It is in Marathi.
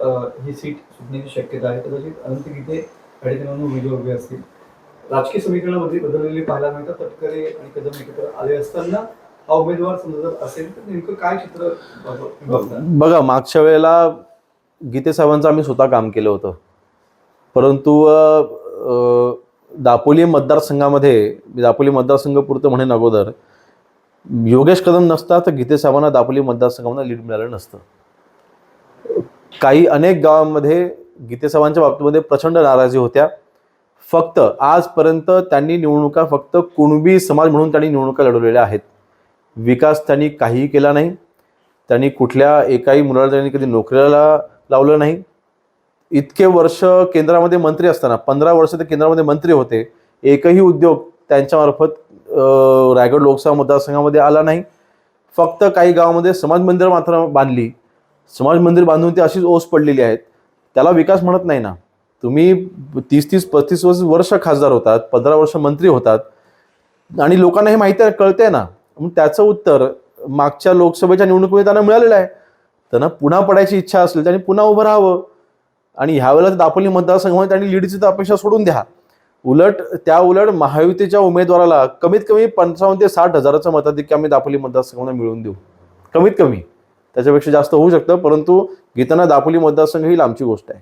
ही सीट सुटण्याची शक्यता आहे. कदाचित अनंत गीते या ठिकाणी उमेदवार उभे असतील. राजकीय समीकरणामध्ये बदललेले पाहायला मिळतात. तटकरे आणि कदम एकत्र आले असताना हा उमेदवार समजा जर असेल तर नेमकं काय चित्र बघा मागच्या वेळेला गीते साहेबांचं आम्ही स्वतः काम केलं होतं. परंतु दापोली मतदारसंघामध्ये दापोली मतदारसंघ पुरतं म्हणेन अगोदर योगेश कदम नसता तर गीते साहेबांना दापोली मतदारसंघामध्ये लीड मिळालं नसतं. काही अनेक गावांमध्ये गीतेसभांच्या बाबतीमध्ये प्रचंड नाराजी होत्या. फक्त आजपर्यंत त्यांनी निवडणुका फक्त कुणबी समाज म्हणून त्यांनी निवडणुका लढवलेल्या आहेत. विकास त्यांनी काहीही केला नाही. त्यांनी कुठल्या एकाही मुलाला त्यांनी कधी नोकरीला लावलं नाही. इतके वर्ष केंद्रामध्ये मंत्री असताना पंधरा वर्ष ते केंद्रामध्ये मंत्री होते एकही उद्योग त्यांच्यामार्फत रायगड लोकसभा मतदारसंघामध्ये आला नाही. फक्त काही गावामध्ये समाज मंदिरं मात्र बांधली. समाज मंदिर बांधून ती अशीच ओस पडलेली आहेत. त्याला विकास म्हणत नाही ना. तुम्ही तीस तीस पस्तीस वर्ष वर्ष खासदार होतात पंधरा वर्ष मंत्री होतात. आणि लोकांना हे माहिती आहे ना. मग त्याचं उत्तर मागच्या लोकसभेच्या निवडणुकीमध्ये त्यांना मिळालेलं आहे. त्यांना पुन्हा पडायची इच्छा असेल त्यांनी पुन्हा उभं राहावं. आणि ह्यावेळेला दापोली मतदारसंघामध्ये त्यांनी लीडची तर अपेक्षा सोडून द्या. उलट त्या उलट महायुतीच्या उमेदवाराला कमीत कमी पंचावन्न ते साठ हजाराचं मताधिक्य आम्ही दापोली मतदारसंघामध्ये मिळवून देऊ. कमीत कमी. त्याच्यापेक्षा जास्त होऊ शकतं परंतु गीताना दापोली मतदारसंघ ही लांबची गोष्ट आहे.